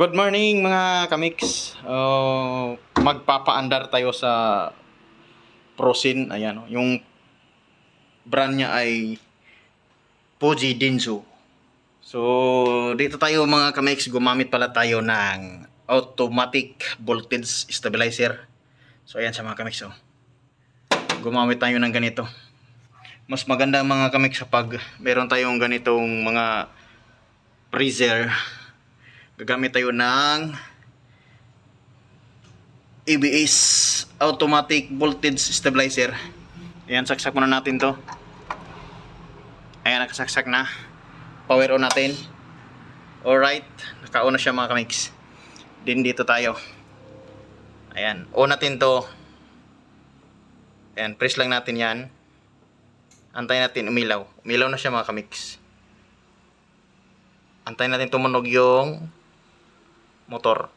Good morning mga kamix. Uh, magpapaandar tayo sa Prosin. Ayan, oh. yung brand niya ay Fuji Denso. So, dito tayo mga kamix, gumamit pala tayo ng automatic voltage stabilizer. So, ayan sa mga kamix. Oh. Gumamit tayo ng ganito. Mas maganda mga kamix kapag meron tayong ganitong mga freezer gagamit tayo ng ABS automatic voltage stabilizer. Ayan saksak muna natin to. Ayan nakasaksak na. Power on natin. Alright naka-on na siya mga kamix din dito tayo. Ayan on natin to. Ayan press lang natin yan. Antayin natin umilaw. Umilaw na siya mga kamix antayin natin tumunog yung motor.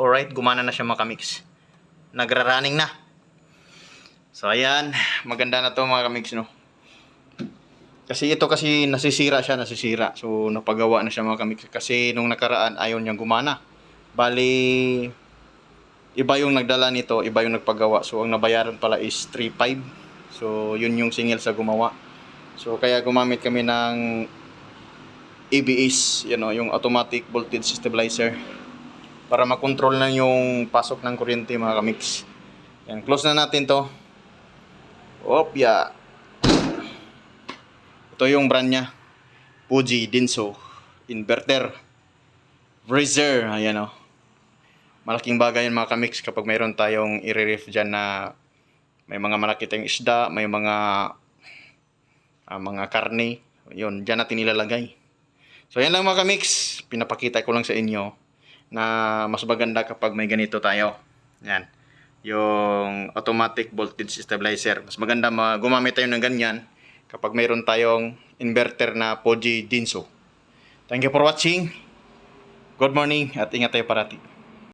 Alright, gumana na siya mga kamix. Nagra-running na. So ayan, maganda na to mga kamix no. Kasi ito kasi nasisira siya, nasisira. So napagawa na siya mga kamix. Kasi nung nakaraan ayaw niyang gumana. Bali, iba yung nagdala nito, iba yung nagpagawa. So ang nabayaran pala is 3.5. So yun yung singil sa gumawa. So kaya gumamit kami ng ABS, you know, yung automatic voltage stabilizer para makontrol na yung pasok ng kuryente mga kamix. Yan, close na natin to. Opya. Ito yung brand niya. Fuji Denso inverter. Freezer, ayan o. Malaking bagay yan mga kamix kapag mayroon tayong i-ref dyan na may mga malaki tayong isda, may mga ah, mga karne. Yun, dyan natin ilalagay. So yan lang mga kamix, pinapakita ko lang sa inyo na mas maganda kapag may ganito tayo. Yan. Yung automatic voltage stabilizer. Mas maganda ma gumamit tayo ng ganyan kapag mayroon tayong inverter na Fuji Denso. Thank you for watching. Good morning at ingat tayo parati.